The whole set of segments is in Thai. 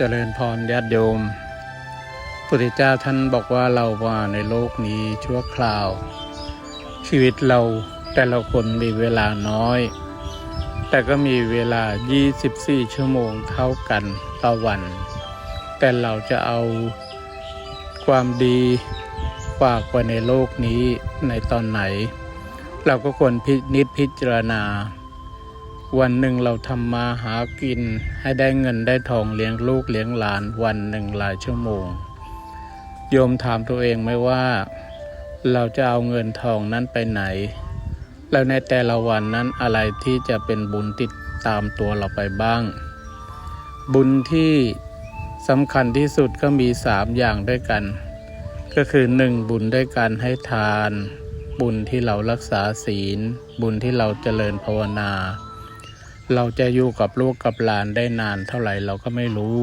เจริญพรญาติโยมพุทธเจ้าท่านบอกว่าเราว่าในโลกนี้ชั่วคราว ชีวิตเราแต่ละคนมีเวลาน้อย แต่ก็มีเวลา 24 ชั่วโมงเท่ากันต่อวัน แต่เราจะเอาความดีฝากไว้ในโลกนี้ในตอนไหน เราก็ควรพินิจพิจารณา วันหนึ่งเราทำมาหากิน ให้ได้เงินได้ทองเลี้ยงลูกเลี้ยงหลาน วันหนึ่งหลายชั่วโมง โยมถามตัวเองไหมว่า เราจะเอาเงินทองนั้นไปไหน แล้วในแต่ละวันนั้นอะไรที่จะเป็นบุญติดตามตัวเราไปบ้าง บุญที่สำคัญที่สุดก็มีสามอย่างด้วยกัน ก็คือหนึ่งบุญด้วยการให้ทาน บุญที่เรารักษาศีล บุญที่เราเจริญภาวนา เราจะอยู่กับลูกกับหลานได้นานเท่าไหร่เราก็ไม่รู้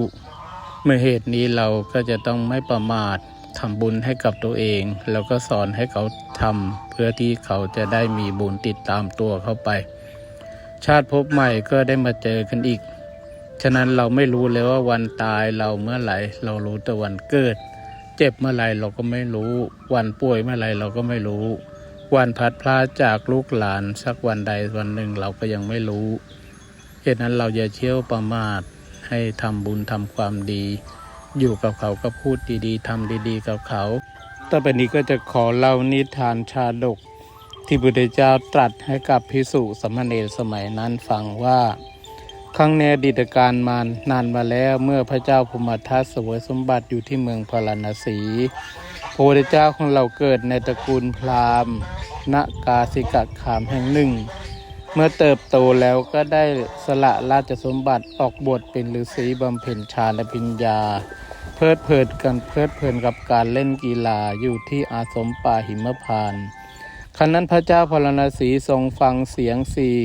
เมื่อเหตุนี้เราก็จะต้องไม่ประมาททำบุญให้กับตัวเอง แล้วก็สอนให้เขาทำเพื่อที่เขาจะได้มีบุญติดตามตัวเข้าไป ชาติภพใหม่ก็ได้มาเจอกันอีก ฉะนั้นเราไม่รู้เลยว่าวันตายเราเมื่อไหร่ เรารู้แต่วันเกิด เจ็บเมื่อไหร่เราก็ไม่รู้ วันป่วยเมื่อไหร่เราก็ไม่รู้ วันพัดพลาดจากลูกหลานสักวันใดวันหนึ่งเราก็ยังไม่รู้ เหตุนั้นเราอย่าเชี่ยวประมาทให้ทำบุญทำความดี อยู่กับเขาก็พูดดีๆทำดีๆ กับเขาต่อไปนี้ก็จะขอเล่านิทานชาดก ที่พระพุทธเจ้าตรัสให้กับพิสุสมณเณรสมัยนั้นฟังว่าครั้งในอดีตการมานานมาแล้วเมื่อพระเจ้าภูมิทัตเสวยสมบัติอยู่ที่เมืองพาราณสีพระพุทธเจ้าของเราเกิดในตระกูลพราหมณ์ณกาสิกะขามแห่งหนึ่ง เมื่อเติบโตแล้วก็ได้สละราชสมบัติออกบวชเป็นฤาษีบำเพ็ญฌานปัญญา เพลิดเพลินกันเพลิดเพลินกับการเล่นกีฬาอยู่ที่อาสมป่าหิมพานครั้นั้นพระเจ้าพรณสีทรงฟังเสียงสี่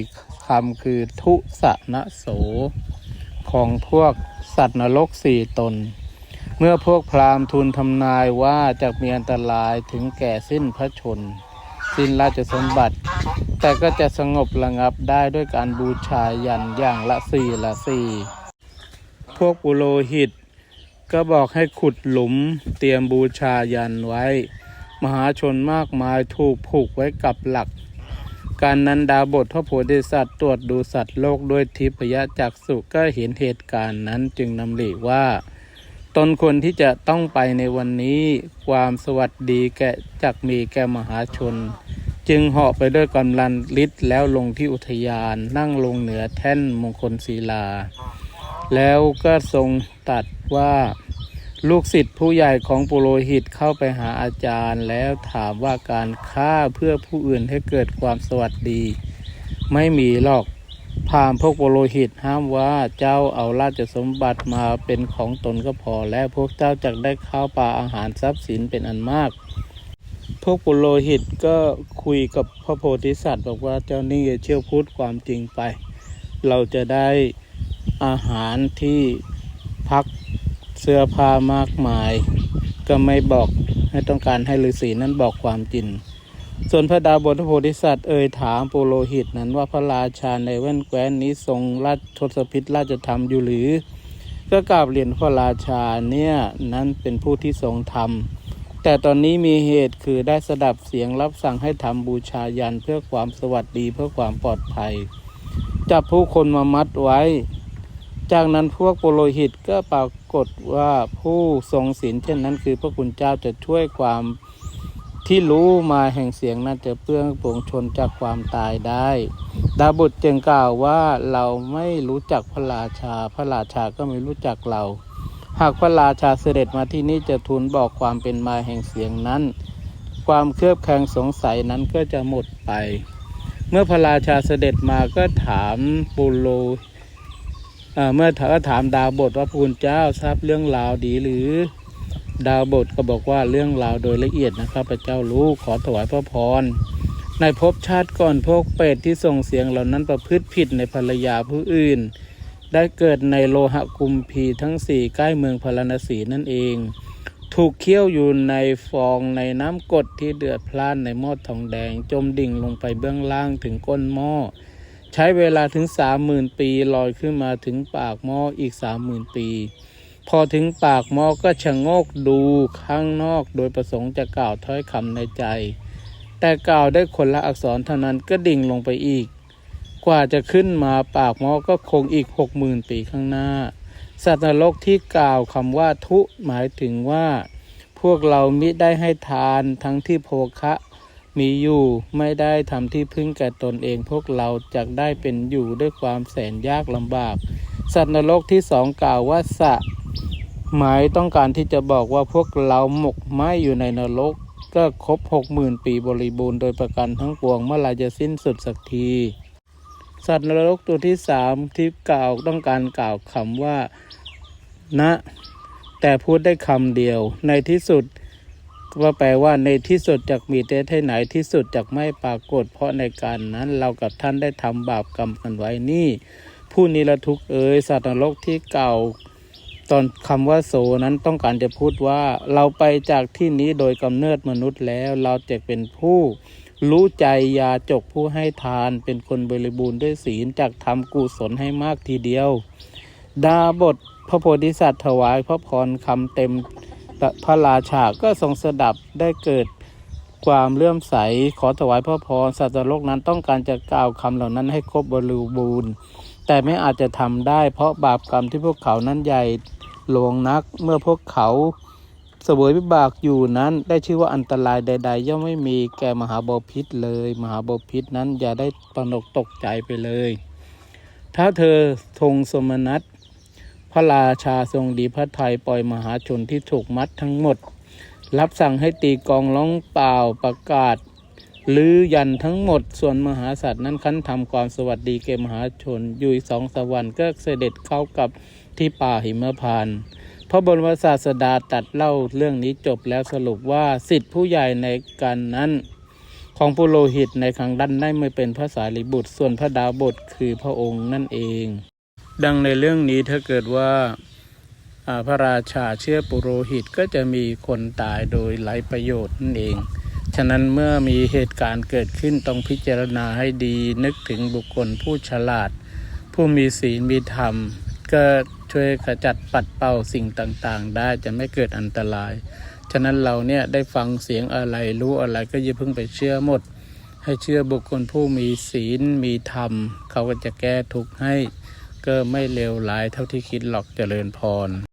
คำคือทุสนะโส ของพวกสัตว์นรกสี่ตน เมื่อพวกพราหมณ์ทูลทำนายว่าจะมีอันตรายถึงแก่สิ้นพระชน สิ้นราชสมบัติ แต่ก็จะสงบระงับได้ด้วยการบูชายันอย่างละสี่ละสี่พวกปุโรหิต ก็บอกให้ขุดหลุมเตรียมบูชายันไว้ มหาชนมากมายถูกผูกไว้กับหลัก การนั้นดาบทพระโพธิสัตว์ตรวจดูสัตว์โลกด้วยทิพยจักษุก็เห็นเหตุการณ์นั้นจึงนำหลีว่า ตนคนที่จะต้องไปในวันนี้ความสวัสดีแก่จักมีแก่มหาชน จึงเหาะไปด้วยกำลังฤทธิ์แล้วลงที่อุทยานนั่งลงเหนือแท่นมงคลศิลา แล้วก็ทรงตัดว่าลูกศิษย์ผู้ใหญ่ของปุโรหิตเข้าไปหาอาจารย์แล้วถามว่าการฆ่าเพื่อผู้อื่นให้เกิดความสวัสดี ไม่มีหรอก พราหมพวกปุโรหิตห้ามว่าเจ้าเอาราชสมบัติมาเป็นของตนก็พอ แล้วพวกเจ้าจะได้ข้าวปลาอาหารทรัพย์สินเป็นอันมาก พวกปุโรหิตก็คุยกับพระโพธิสัตว์บอกว่าเจ้านี่เชื่อพูดความจริงไป เราจะได้อาหารที่พักเสื้อผ้ามากมาย ก็ไม่บอกให้ต้องการให้ฤาษีนั้นบอกความจริง ส่วนพระดาบทพระโพธิสัตว์เอ่ยถามปุโรหิตนั้นว่าพระราชาในแว่นแคว้นนี้ทรงราชทศพิธราชธรรมอยู่หรือ ก็กราบเรียนพระราชาเนี่ยนั้นเป็นผู้ที่ทรงธรรม แต่ตอนนี้มีเหตุคือได้สดับเสียงรับสั่งให้ทำบูชายันเพื่อความสวัสดีเพื่อความปลอดภัย จับผู้คนมามัดไว้ จากนั้นพวกปุโรหิตก็ปรากฏว่าผู้ทรงศีลเช่นนั้นคือพระคุณเจ้าจะช่วยความ ที่รู้มาแห่งเสียงนั้นจะเพื่อปวงชนจากความตายได้ ดาบุตรจึงกล่าวว่าเราไม่รู้จักพระราชา พระราชาก็ไม่รู้จักเรา หากพระราชาเสด็จมาที่นี่จะทูลบอกความเป็นมาแห่งเสียงนั้น ความเครือบแคลงสงสัยนั้นก็จะหมดไป เมื่อพระราชาเสด็จมาก็ถามปุโรเอ่อเมื่อถาถามดาวบทว่าพระคุณเจ้าทราบเรื่องราวดีหรือ ดาวบทก็บอกว่าเรื่องราวโดยละเอียดนะครับพระเจ้ารู้ขอถวายพระพรในภพชาติก่อนพวกเปรตที่ส่งเสียงเหล่านั้นประพฤติผิดในภรรยาผู้อื่น ได้เกิดในโลหะกุมพีทั้งสี่ใกล้เมืองพาราณสีนั่นเอง ถูกเคี่ยวอยู่ในฟองในน้ำกดที่เดือดพล่านในหม้อทองแดง จมดิ่งลงไปเบื้องล่างถึงก้นหม้อ ใช้เวลาถึงสามหมื่นปีลอยขึ้นมาถึงปากหม้ออีกสามหมื่นปี พอถึงปากหม้อก็ชะโงกดูข้างนอกโดยประสงค์จะกล่าวถ้อยคำในใจ แต่กล่าวได้คนละอักษรเท่านั้นก็ดิ่งลงไปอีก กว่าจะขึ้นมาปากหม้อก็คงอีกหกหมื่นปีข้างหน้า สัตว์นรกที่กล่าวคำว่าทุหมายถึงว่า พวกเรามิได้ให้ทานทั้งที่โภคะมีอยู่ไม่ได้ทำที่พึ่งแก่ตนเองพวกเราจะได้เป็นอยู่ด้วยความแสนยากลำบาก สัตว์นรกที่สองกล่าวว่าสะ หมายต้องการที่จะบอกว่าพวกเราหมกไหมอยู่ในนรก ก็ครบหกหมื่นปีบริบูรณ์โดยประการทั้งปวงเมื่อไรจะสิ้นสุดสักที สัตว์นรกตัวที่สามที่กล่าวต้องการกล่าวคำว่านะ แต่พูดได้คำเดียว ในที่สุดว่าแปลว่าในที่สุดจากมีแต่ที่ไหนที่สุดจากไม่ปรากฏ เพราะในการนั้นเรากับท่านได้ทำบาปกรรมกันไว้นี่ ผู้นิรทุกเอ๋ยสัตว์นรกที่เก่า ตอนคำว่าโสนั้นต้องการจะพูดว่าเราไปจากที่นี้โดยกำเนิดมนุษย์แล้วเราจะเป็นผู้รู้ใจยาจกผู้ให้ทานเป็นคนบริบูรณ์ด้วยศีลจากทำกุศลให้มากทีเดียว ดาบทพระโพธิสัตว์ถวายพระพรคำเต็มพระราชาก็ทรงสดับได้เกิดความเลื่อมใสขอถวายพระพรสัตว์โลกนั้นต้องการจะกล่าวคำเหล่านั้นให้ครบบริบูรณ์ แต่ไม่อาจจะทำได้เพราะบาปกรรมที่พวกเขานั้นใหญ่ ลวงนัก เมื่อพวกเขาเสวยวิบากอยู่นั้น ได้ชื่อว่าอันตรายใด ๆ ย่อมไม่มีแก่มหาบพิษเลย มหาบพิษนั้นอย่าได้ตระนกตกใจไปเลย ถ้าเธอทงสมนัตพระราชาทรงดีพระทัยปล่อยมหาชนที่ถูกมัดทั้งหมด รับสั่งให้ตีกองร้องเปล่าประกาศ ลือยันทั้งหมดส่วนมหาสัตว์นั้นคันทำความสวัสดีแกมหาชนอยู่สองสวรรค์ก็เสด็จเข้ากับที่ป่าหิมพานพระบรมศาสดาตัดเล่าเรื่องนี้จบแล้วสรุปว่าสิทธิผู้ใหญ่ในการนั้นของปุโรหิตในครั้งดันได้ไม่เป็นพระสารีบุตร ส่วนพระดาบทคือพระองค์นั่นเอง ดังในเรื่องนี้ถ้าเกิดว่าอ่าพระราชาเชื่อปุโรหิตก็จะมีคนตายโดยไร้ประโยชน์นั่นเอง ฉะนั้นเมื่อมีเหตุการณ์เกิดขึ้นต้องพิจารณาให้ดีนึกถึงบุคคลผู้ฉลาด ผู้มีศีลมีธรรม ก็ช่วยขจัดปัดเป่าสิ่งต่างๆ ได้จะไม่เกิดอันตราย ฉะนั้นเราเนี่ยได้ฟังเสียงอะไรรู้อะไรก็อย่าเพิ่งไปเชื่อหมด ให้เชื่อบุคคลผู้มีศีลมีธรรม เขาก็จะแก้ทุกข์ให้ก็ไม่เลวร้ายเท่าที่คิดหรอกเจริญพร